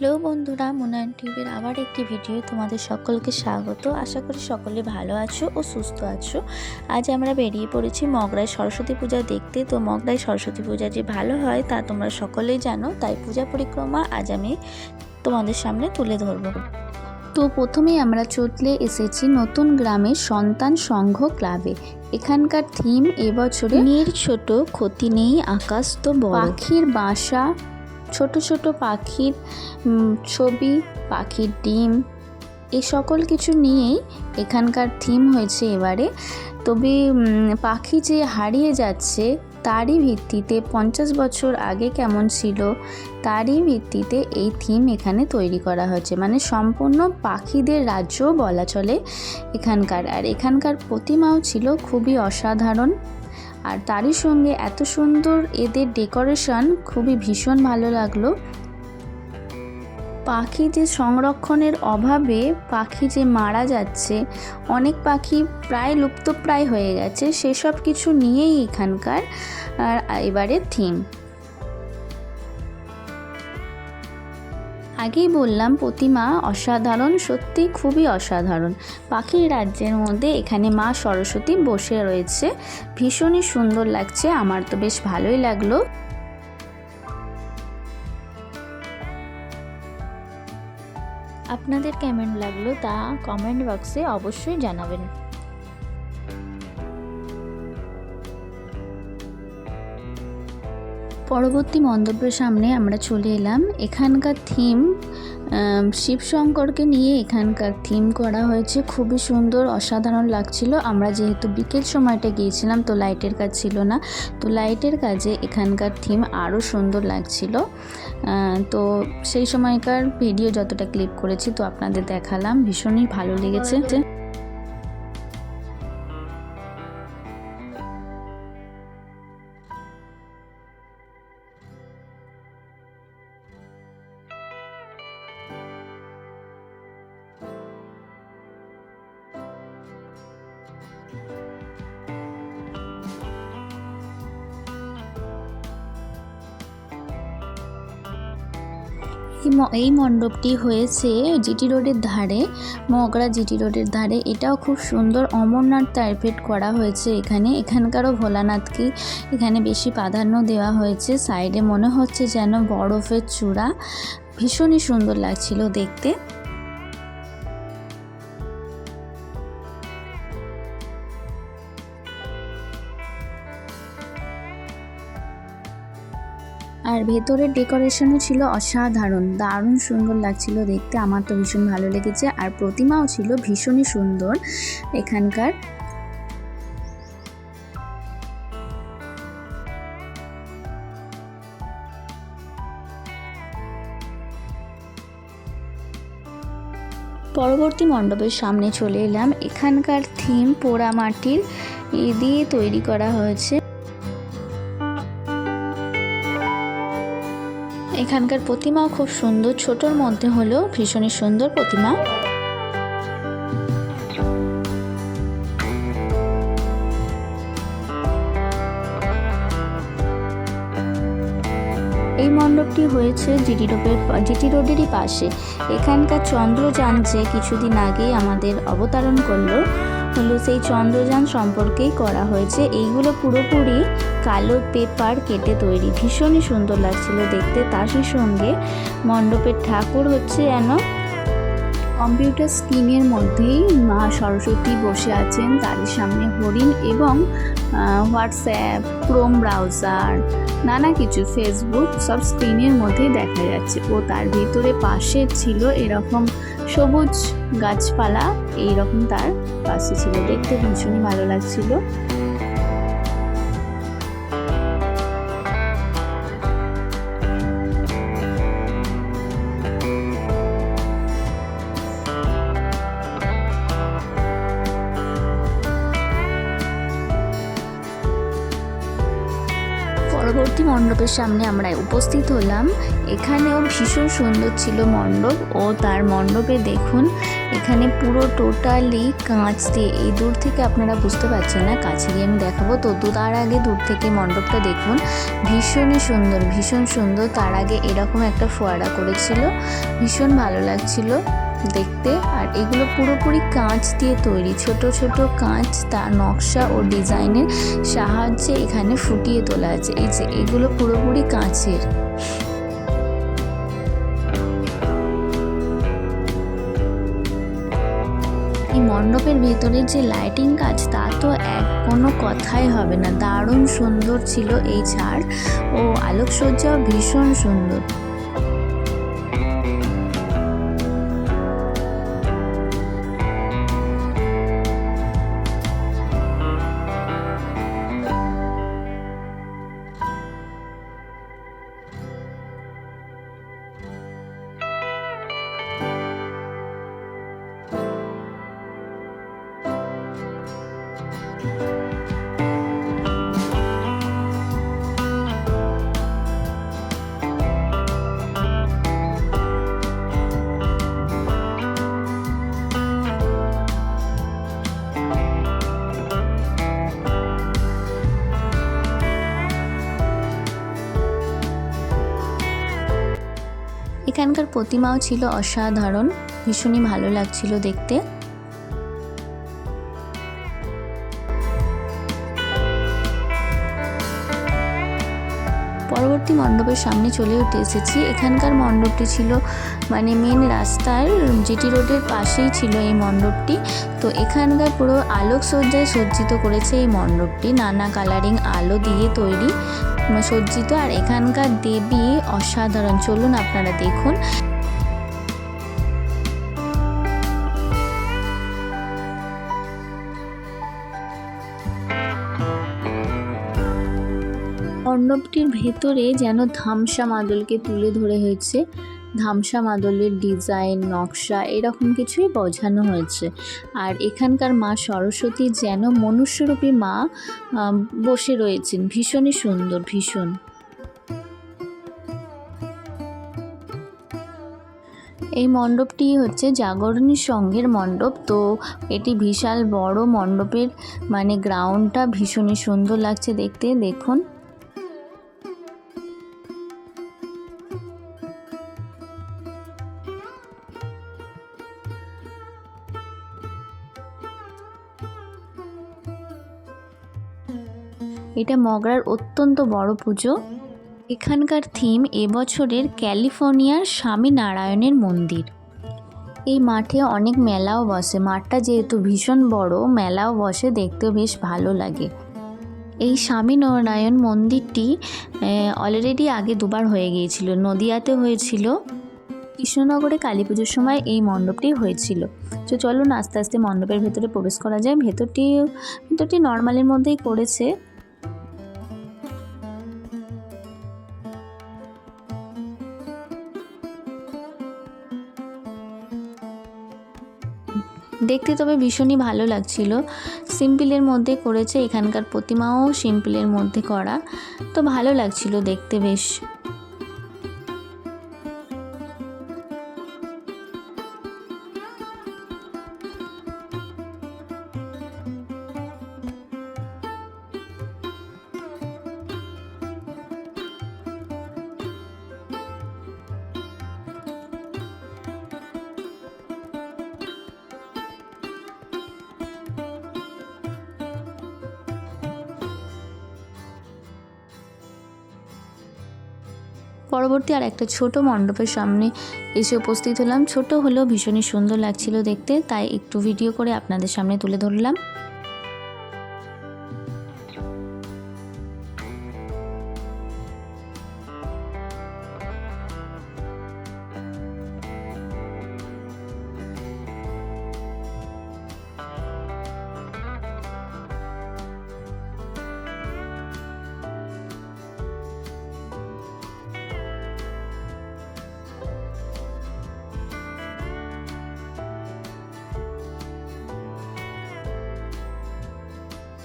Hello বন্ধুরা মুনায়ন টিভির আবার একটি ভিডিও তোমাদের সকলকে স্বাগত। আশা করি সকলে ভালো আছো ও সুস্থ আছো। আজ আমরা বেরিয়ে পড়েছি মগরায় সরস্বতী পূজা দেখতে। তো মগরায় সরস্বতী পূজা যে ভালো হয় তা তোমরা সকলেই জানো তাই পূজা পরিক্রমা আজ আমি তোমাদের সামনে তুলে ধরবো। তো প্রথমেই আমরা চটলে এসেছি নতুন গ্রামের সন্তান সংঘ ক্লাবে এখানকার থিম এবছরে মেয়ের ছোট ক্ষতি নেই আকাশ তো পাখির বাসা ছোট ছোট পাখির ছবি, পাখির ডিম এই সকল কিছু নিয়েই এখানকার থিম হয়েছে এবারে। তবে পাখি যে হারিয়ে যাচ্ছে, তারই ভিত্তিতে পঞ্চাশ বছর আগে কেমন ছিল, তারই ভিত্তিতে এই থিম এখানে তৈরি করা হয়েছে। মানে সম্পূর্ণ পাখিদের রাজ্য বলা চলে এখানকার। আর এখানকার প্রতিমাও ছিল খুবই অসাধারণ। আর তারই সঙ্গে এত সুন্দর এদের ডেকোরেশন খুবই ভীষণ ভালো লাগল। পাখি যে সংরক্ষণের অভাবে পাখি যে মারা যাচ্ছে, অনেক পাখি প্রায় লুপ্তপ্রায় হয়ে গেছে, সেসব কিছু নিয়েই এখানকার এবারে থিম আগেই বললাম, প্রতিমা অসাধারণ, সত্যি খুবই অসাধারণ। পাখির রাজ্যের মধ্যে এখানে মা সরস্বতী বসে রয়েছে। ভীষণই সুন্দর লাগছে, আমার তো বেশ ভালোই লাগল। আপনাদের কেমন লাগল তা কমেন্ট বক্সে অবশ্যই জানাবেন। পরবর্তী মণ্ডপের সামনে আমরা চলে এলাম। এখানকার থিম শিবশঙ্করকে নিয়ে এখানকার থিম করা হয়েছে। খুবই সুন্দর, অসাধারণ লাগছিল। আমরা যেহেতু বিকেল সময়টা গিয়েছিলাম, তো লাইটের কাজ ছিল না। তো লাইটের কাজে এখানকার থিম আরও সুন্দর লাগছিল। তো সেই সময়কার ভিডিও যতটা ক্লিপ করেছি, তো আপনাদের দেখালাম। ভীষণই ভালো লেগেছে। এই মণ্ডপটি হয়েছে জিটি রোডের ধারে, মগরা জিটি রোডের ধারে। এটাও খুব সুন্দর অমরনাথ টাইপেট করা হয়েছে এখানে। এখানকারও ভোলানাথকে এখানে বেশি প্রাধান্য দেওয়া হয়েছে। সাইডে মনে হচ্ছে যেন বরফের চূড়া। ভীষণই সুন্দর লাগছিল দেখতে। আর ভেতরের ডেকোরেশনও ছিল অসাধারণ, দারুণ সুন্দর লাগছিল দেখতে, আমার তো ভীষণ ভালো লেগেছে আর প্রতিমাও ছিল ভীষণই সুন্দর এখানকার। পরবর্তী মণ্ডপের সামনে চলে এলাম, এখানকার থিম পোড়ামাটির দিয়ে তৈরি করা হয়েছে। এখানকার প্রতিমাও খুব সুন্দর। ছোটোর মধ্যে হলেও ভীষণই সুন্দর প্রতিমা। এই মণ্ডপটি হয়েছে জিটি রোডের জিটি রোডেরই পাশে। এখানকার চন্দ্রযান যে কিছুদিন আগে আমাদের অবতারণ করল। হলো সেই চন্দ্রযান সম্পর্কেই করা হয়েছে। এইগুলো পুরোপুরি কালো পেপার কেটে তৈরি। ভীষণই সুন্দর লাগছিল দেখতে। তারই সঙ্গে মণ্ডপের ঠাকুর হচ্ছে যেন কম্পিউটার স্ক্রিনের মধ্যেই মা সরস্বতী বসে আছেন। তারই সামনে হরিণ এবং হোয়াটসঅ্যাপ, ক্রোম ব্রাউজার, নানা কিছু ফেসবুক সব স্ক্রিনের মধ্যেই দেখা যাচ্ছে। ও তার ভিতরে পাশে ছিল এরকম সবুজ গাছপালা এইরকম তার পাশে ছিল। দেখতে ভীষণই ভালো লাগছিল। মণ্ডপের সামনে আমরা উপস্থিত হলাম। এখানেও ভীষণ সুন্দর ছিল মণ্ডপ ও তার মণ্ডপে দেখুন, এখানে পুরো টোটালি কাঁচ দিয়ে, এই দূর থেকে আপনারা বুঝতে পারছেন না, কাছে গিয়ে আমি দেখাবো। তো দু তার আগে দূর থেকে মণ্ডপটা দেখুন, ভীষণই সুন্দর, ভীষণ সুন্দর। তার আগে এরকম একটা ফোয়ারা করেছিল, ভীষণ ভালো লাগছিল। দেখতে। আর এগুলো পুরোপুরি কাঁচ দিয়ে তৈরি। ছোট ছোট কাঁচ তার নকশা ও ডিজাইনের সাহায্যে এখানে ফুটিয়ে তোলা আছে। এই যে, এগুলো পুরোপুরি কাঁচের। এই মণ্ডপের ভেতরের যে লাইটিং কাজ, তা তো এক কোনো কথাই হবে না। দারুণ সুন্দর ছিল এই ছাড়। ও আলোকসজ্জাও ভীষণ সুন্দর। এখানকার প্রতিমাও ছিল অসাধারণ ভীষণই ভালো লাগছিল দেখতে। পরবর্তী মণ্ডপের সামনে চলে উঠে এসেছি। এখানকার মণ্ডপটি ছিল মানে মেন রাস্তার জিটি রোডের পাশেই ছিল এই মণ্ডপটি। তো এখানকার পুরো আলোকসজ্জায় সজ্জিত করেছে এই মণ্ডপটি। নানা কালারিং আলো দিয়ে তৈরি, সজ্জিত। আর এখানকার দেবী অসাধারণ। চলুন আপনারা দেখুন। মণ্ডপটির ভেতরে যেন ধামসা মাদলকে তুলে ধরে হয়েছে। ধামসা মাদলের ডিজাইন, নকশা এরকম কিছুই বোঝানো হয়েছে। আর এখানকার মা সরস্বতী যেন মনুষ্যরূপী মা বসে রয়েছেন। ভীষণই সুন্দর, ভীষণ। এই মণ্ডপটি হচ্ছে জাগরণী সংঘের মণ্ডপ। তো এটি বিশাল বড় মণ্ডপের মানে গ্রাউন্ডটা ভীষণই সুন্দর লাগছে দেখতে। দেখুন। এটা মগরার অত্যন্ত বড় পুজো। এখানকার থিম এবছরের ক্যালিফোর্নিয়ার স্বামী নারায়ণের মন্দির। এই মাঠে অনেক মেলাও বসে। মাঠটা যেহেতু ভীষণ বড়, মেলাও বসে, দেখতেও বেশ ভালো লাগে। এই স্বামী নারায়ণ মন্দিরটি অলরেডি আগে দুবার হয়ে গিয়েছিল। নদিয়াতে হয়েছিল। কৃষ্ণনগরে কালী পুজোর সময় এই মণ্ডপটি হয়েছিল। তো চলুন আস্তে আস্তে মণ্ডপের ভেতরে প্রবেশ করা যায় ভেতরটি ভেতরটি নর্মালের মধ্যেই করেছে দেখতে তবে ভীষণই ভালো লাগছিল। সিম্পলের মধ্যে করেছে এখানকার প্রতিমাও, সিম্পলের মধ্যে করা। তো ভালো লাগছিল দেখতে বেশ। পরবর্তী আর একটা ছোট মণ্ডপের সামনে এসে উপস্থিত হলাম। ছোট হলেও ভীষণই সুন্দর লাগছিল দেখতে, তাই একটু ভিডিও করে আপনাদের সামনে তুলে ধরলাম।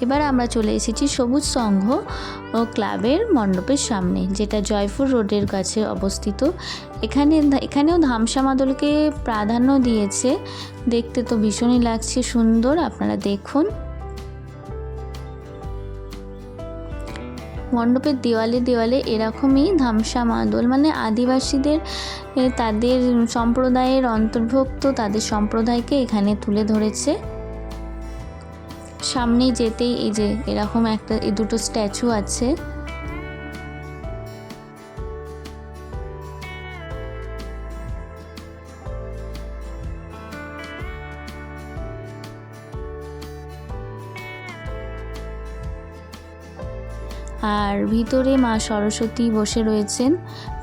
এবার আমরা চলে এসেছি সবুজ সংঘ ও ক্লাবের মণ্ডপের সামনে, যেটা জয়পুর রোডের কাছে অবস্থিত। এখানে এখানেও ধামসা মাদলকে প্রাধান্য দিয়েছে। দেখতে তো ভীষণই লাগছে, সুন্দর, আপনারা দেখুন। মণ্ডপের দেওয়ালে দেওয়ালে এরকমই ধামসা মাদল মানে আদিবাসীদের তাদের সম্প্রদায়ের অন্তর্ভুক্ত, তাদের সম্প্রদায়কে এখানে তুলে ধরেছে। সামনে যেতেই এই যে এরকম একটা, এই দুটো স্ট্যাচু আছে। আর ভিতরে মা সরস্বতী বসে রয়েছেন।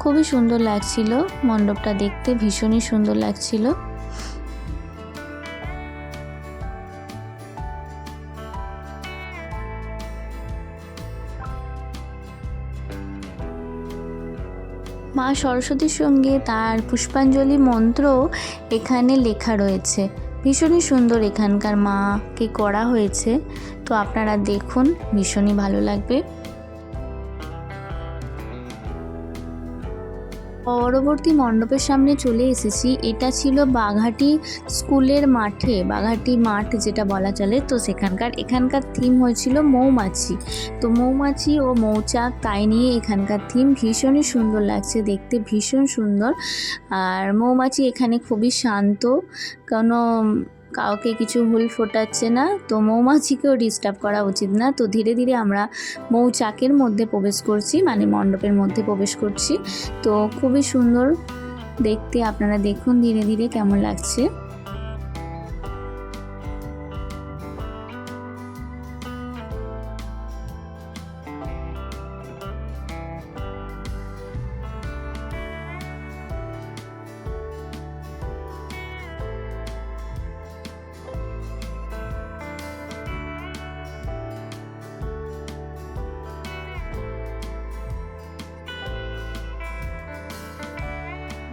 খুবই সুন্দর লাগছিল, মণ্ডপটা দেখতে ভীষণই সুন্দর লাগছিল। সরস্বতীর সঙ্গে তার পুষ্পাঞ্জলি মন্ত্র এখানে লেখা রয়েছে। ভীষণই সুন্দর এখানকার মাকে করা হয়েছে। তো আপনারা দেখুন, ভীষণই ভালো লাগবে। পরবর্তী মণ্ডপের সামনে চলে এসেছি। এটা ছিল বাঘাটি স্কুলের মাঠে, বাঘাটি মাঠ যেটা বলা চলে। তো সেখানকার, এখানকার থিম হয়েছিল মৌমাছি। তো মৌমাছি ও মৌচাক, তাই নিয়ে এখানকার থিম ভীষণই সুন্দর লাগছে, দেখতে ভীষণ সুন্দর। আর মৌমাছি এখানে খুবই শান্ত, কোনো কাউকে কিছু ভুল ফোটাচ্ছে না, তো মৌমাছিকেও ডিস্টার্ব করা উচিত না। তো ধীরে ধীরে আমরা মৌচাকের মধ্যে প্রবেশ করছি মানে মণ্ডপের মধ্যে প্রবেশ করছি। তো খুবই সুন্দর দেখতে, আপনারা দেখুন, ধীরে ধীরে কেমন লাগছে।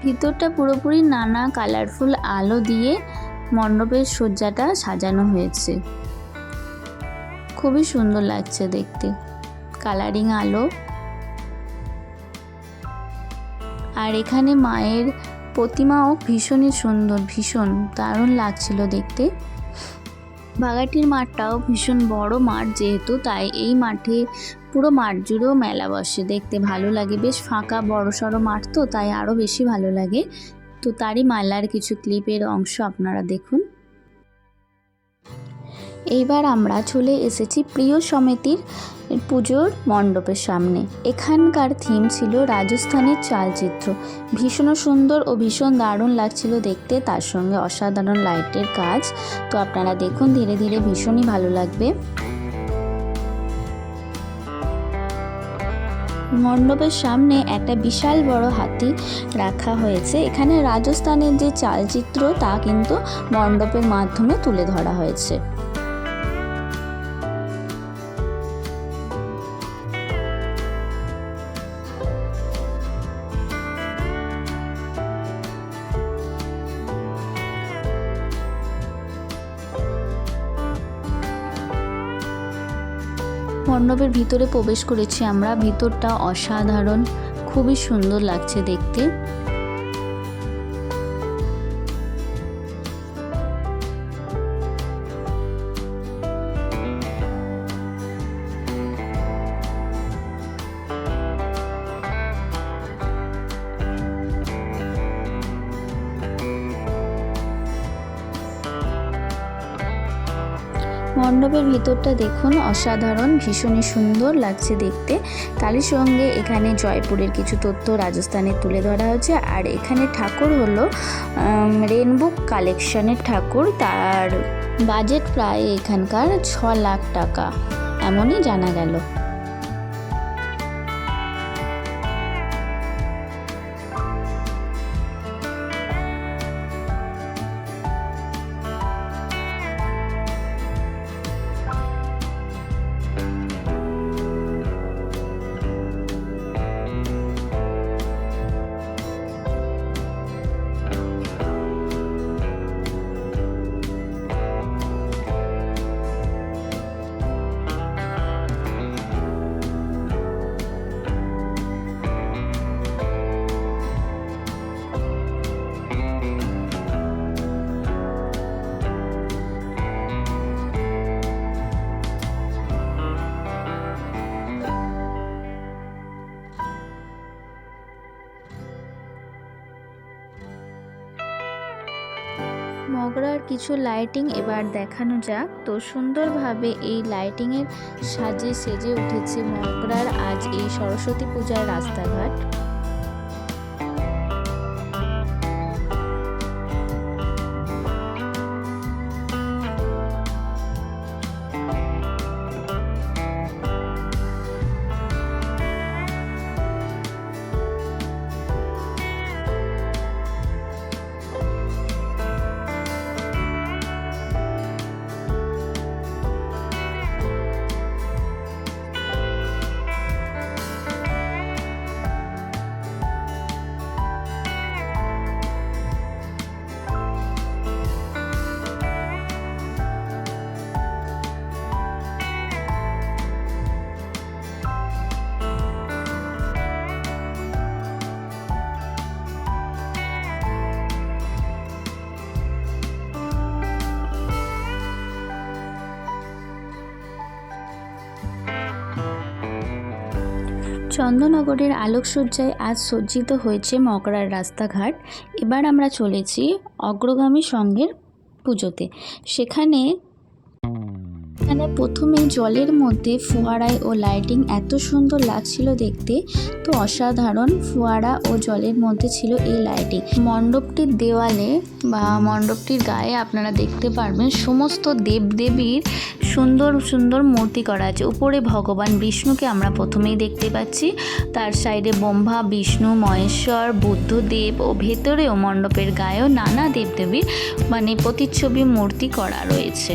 ভিতরটা পুরোপুরি নানা কালারফুল আলো দিয়ে মণ্ডপের সজ্জাটা সাজানো হয়েছে। খুবই সুন্দর লাগছে দেখতে। কালারিং আলো। আর এখানে মায়ের প্রতিমাও ভীষণই সুন্দর, ভীষণ দারুণ লাগছিল দেখতে। বাগাটির মাঠটাও ভীষণ বড় মাঠ যেহেতু, তাই এই মাঠে পুরো মাঠ জুড়েও মেলা বসে। দেখতে ভালো লাগে। বেশ ফাঁকা, বড় সড়ো মাঠ তো, তাই আরও বেশি ভালো লাগে। তো তারই মালার কিছু ক্লিপের অংশ আপনারা দেখুন। এইবার আমরা চলে এসেছি প্রিয় সমিতির পুজোর মণ্ডপের সামনে। এখানকার থিম ছিল রাজস্থানের চালচিত্র। ভীষণ সুন্দর ও ভীষণ দারুণ লাগছিল দেখতে, তার সঙ্গে অসাধারণ লাইটের কাজ। তো আপনারা দেখুন, ধীরে ধীরে ভীষণই ভালো লাগবে। মণ্ডপের সামনে একটা বিশাল বড় হাতি রাখা হয়েছে। এখানে রাজস্থানের যে চালচিত্র তা কিন্তু মণ্ডপের মাধ্যমে তুলে ধরা হয়েছে। মণ্ডপের ভিতরে প্রবেশ করেছি আমরা। ভিতরটা অসাধারণ খুবই সুন্দর লাগছে দেখতে। মণ্ডপের ভিতরটা দেখুন, অসাধারণ, ভীষণই সুন্দর লাগছে দেখতে। তারই সঙ্গে এখানে জয়পুরের কিছু তথ্য রাজস্থানে তুলে ধরা হয়েছে। আর এখানে ঠাকুর হলো রেনবো কালেকশনের ঠাকুর। তার বাজেট প্রায় এখানকার ছ লাখ টাকা, এমনই জানা গেল। কিছু লাইটিং এবার দেখানো যাক। তো সুন্দরভাবে এই লাইটিংয়ের সাজে সেজে উঠেছে মকরার আজ এই সরস্বতী পূজার রাস্তাঘাট। চন্দননগরের আলোকসজ্জায় আজ সজ্জিত হয়েছে মকরার রাস্তাঘাট। এবার আমরা চলেছি অগ্রগামী সঙ্গের পুজোতে। সেখানে এখানে প্রথমে জলের মধ্যে ফোয়ারায় ও লাইটিং এত সুন্দর লাগছিল দেখতে, তো অসাধারণ ফোয়ারা ও জলের মধ্যে ছিল এই লাইটিং মণ্ডপটির দেওয়ালে বা মণ্ডপটির গায়ে আপনারা দেখতে পারবেন সমস্ত দেবদেবীর সুন্দর সুন্দর মূর্তি করা আছে। উপরে ভগবান বিষ্ণুকে আমরা প্রথমেই দেখতে পাচ্ছি। তার সাইডে ব্রহ্মা, বিষ্ণু, মহেশ্বর বুদ্ধদেব ও ভেতরেও মণ্ডপের গায়েও নানা দেবদেবীর মানে প্রতিচ্ছবি মূর্তি করা রয়েছে।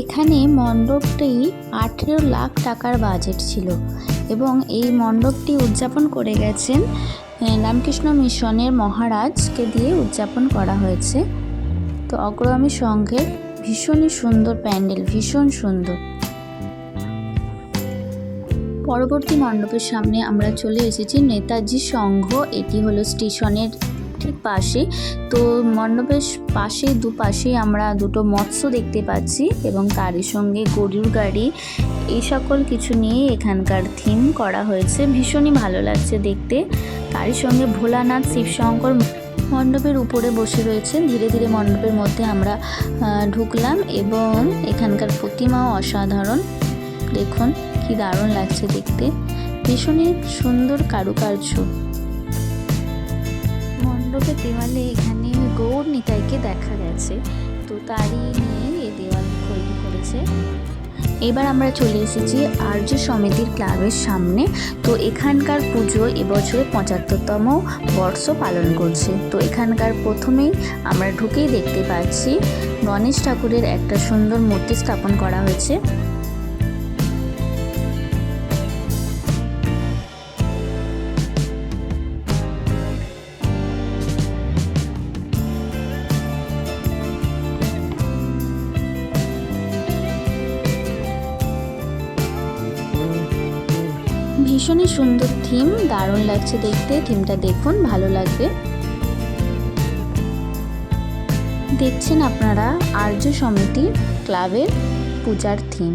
এখানে মণ্ডপটি আঠেরো লাখ টাকার বাজেট ছিল এবং এই মণ্ডপটি উদযাপন করে গেছেন রামকৃষ্ণ মিশনের মহারাজকে দিয়ে উদযাপন করা হয়েছে। তো অগ্রগামী সংঘের ভীষণই সুন্দর প্যান্ডেল, ভীষণ সুন্দর। পরবর্তী মণ্ডপের সামনে আমরা চলে এসেছি নেতাজি সংঘ, এটি হলো স্টেশনের ঠিক পাশে, তো মণ্ডপের পাশে দুপাশে আমরা দুটো মৎস্য দেখতে পাচ্ছি এবং তারই সঙ্গে গরুর গাড়ি, এই সকল কিছু নিয়ে এখানকার থিম করা হয়েছে। ভীষণই ভালো লাগছে দেখতে। তারই সঙ্গে ভোলানাথ, শিবশঙ্কর মণ্ডপের উপরে বসে রয়েছেন। ধীরে ধীরে মণ্ডপের মধ্যে আমরা ঢুকলাম এবং এখানকার প্রতিমাও অসাধারণ। দেখুন, কি দারুণ লাগছে দেখতে। ভীষণই সুন্দর কারুকার্য। মণ্ডপের দেওয়ালে এখানে গৌর নিতাইকে দেখা গেছে। তো তারই নিয়ে এই দেওয়াল তৈরি করেছে। এবার আমরা চলে এসেছি আর্য সমিতির ক্লাবের সামনে। তো এখানকার পুজো এবছরে পঁচাত্তরতম বর্ষ পালন করছে। তো এখানকার প্রথমেই আমরা ঢুকেই দেখতে পাচ্ছি গণেশ ঠাকুরের একটা সুন্দর মূর্তি স্থাপন করা হয়েছে। ভীষণই সুন্দর থিম দারুণ লাগছে দেখতে। থিমটা দেখুন, ভালো লাগবে। দেখছেন আপনারা আর্য সমিতি ক্লাবের পূজার থিম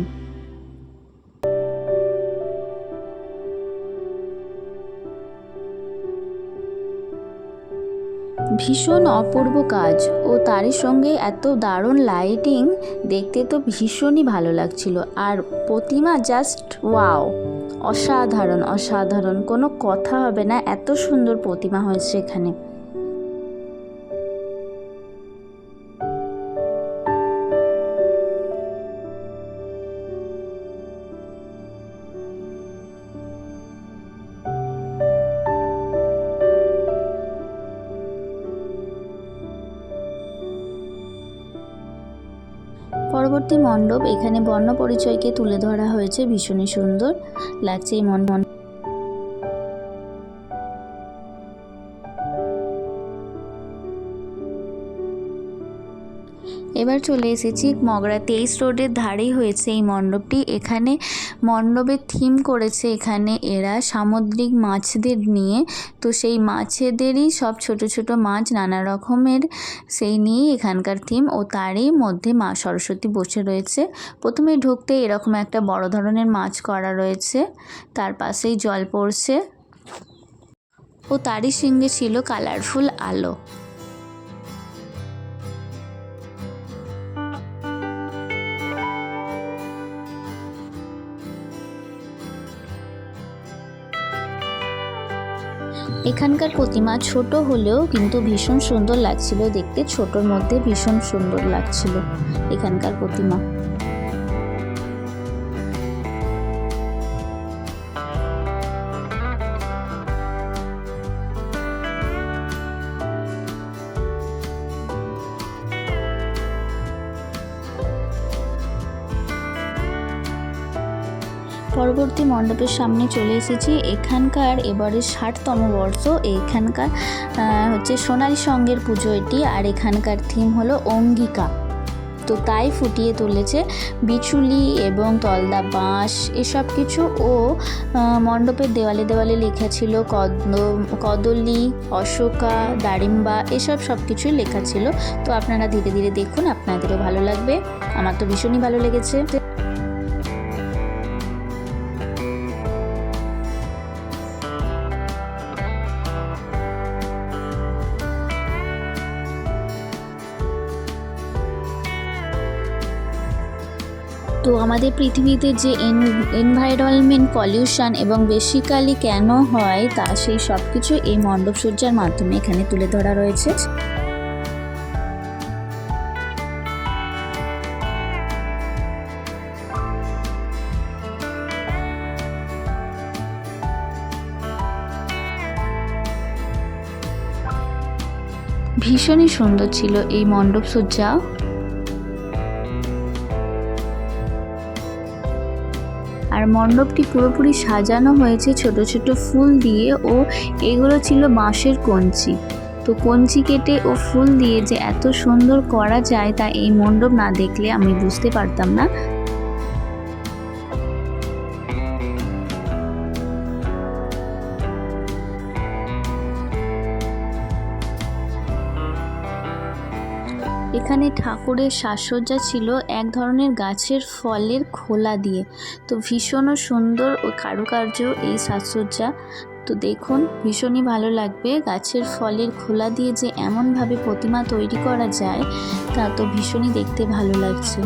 ভীষণ অপূর্ব কাজ ও তারই সঙ্গে এত দারুণ লাইটিং দেখতে তো ভীষণই ভালো লাগছিল। আর প্রতিমা জাস্ট ওয়াও অসাধারণ অসাধারণ। কোনো কথা হবে না। এত সুন্দর প্রতিমা হয়েছে এখানে। পরবর্তী মণ্ডপ এখানে বর্ণ পরিচয়কে তুলে ধরা হয়েছে ভীষণই সুন্দর। লাগছে এই মণ্ডপ এবার চলে এসেছি মগরা তেইশ রোডের ধারেই হয়েছে এই মণ্ডপটি। এখানে মণ্ডপের থিম করেছে এখানে এরা সামুদ্রিক মাছদের নিয়ে। তো সেই মাছেদেরই সব ছোট ছোট মাছ নানা রকমের সেই নিয়েই এখানকার থিম ও তারই মধ্যে মা সরস্বতী বসে রয়েছে। প্রথমে ঢুকতে এরকম একটা বড় ধরনের মাছ করা রয়েছে। তার পাশেই জল পড়ছে। ও তারই সঙ্গে ছিল কালারফুল আলো। এখানকার প্রতিমা ছোট হলেও কিন্তু ভীষণ সুন্দর লাগছিল দেখতে। ছোটর মধ্যে ভীষণ সুন্দর লাগছিল এখানকার প্রতিমা। পরবর্তী মণ্ডপের সামনে চলে এসেছি। এখানকার এবারে ষাটতম বর্ষ। এখানকার হচ্ছে সোনালী সঙ্গের পুজো এটি। আর এখানকার থিম হলো অঙ্গিকা। তো তাই ফুটিয়ে তুলেছে বিচুলি এবং তলদা বাঁশ, এসব কিছু। ও মণ্ডপের দেওয়ালে দেওয়ালে লেখা ছিল কদ কদলি, অশোকা, দারিম্বা, এসব সব কিছুই লেখা ছিল। তো আপনারা ধীরে ধীরে দেখুন, আপনাদেরও ভালো লাগবে। আমার তো ভীষণই ভালো লেগেছে। তো আমাদের পৃথিবীতে যে এনভায়রনমেন্ট পলিউশন এবং বেসিক্যালি কেন হয় তা সেই সব কিছু এই মণ্ডপ সজ্জার মাধ্যমে এখানে তুলে ধরা রয়েছে। ভীষণই সুন্দর ছিল এই মণ্ডপ আর মণ্ডপটি পুরোপুরি সাজানো হয়েছে ছোট ছোট ফুল দিয়ে ও এগুলো ছিল বাঁশের কঞ্চি। তো কঞ্চি কেটে ও ফুল দিয়ে যে এত সুন্দর করা যায় তা এই মণ্ডপ না দেখলে আমি বুঝতে পারতাম না। এখানে ঠাকুরের সাজসজ্জা ছিল এক ধরনের গাছের ফলের খোলা দিয়ে। তো ভীষণ সুন্দর ও কারুকার্য এই সাজসজ্জা। তো দেখুন, ভীষণই ভালো লাগবে। গাছের ফলের খোলা দিয়ে যে এমনভাবে প্রতিমা তৈরি করা যায়, তা তো ভীষণই দেখতে ভালো লাগছে।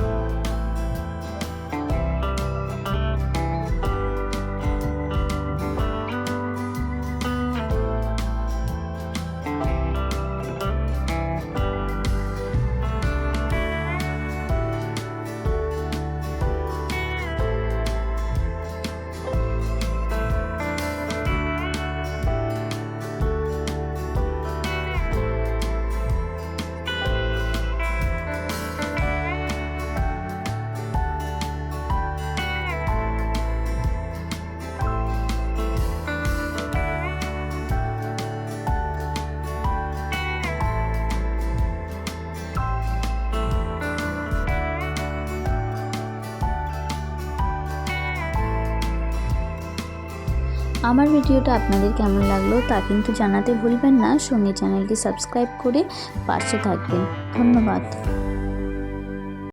আমার ভিডিওটা আপনাদের কেমন লাগল তা কিন্তু জানাতে ভুলবেন না। সঙ্গে চ্যানেলটি সাবস্ক্রাইব করে পাশে থাকবেন। ধন্যবাদ।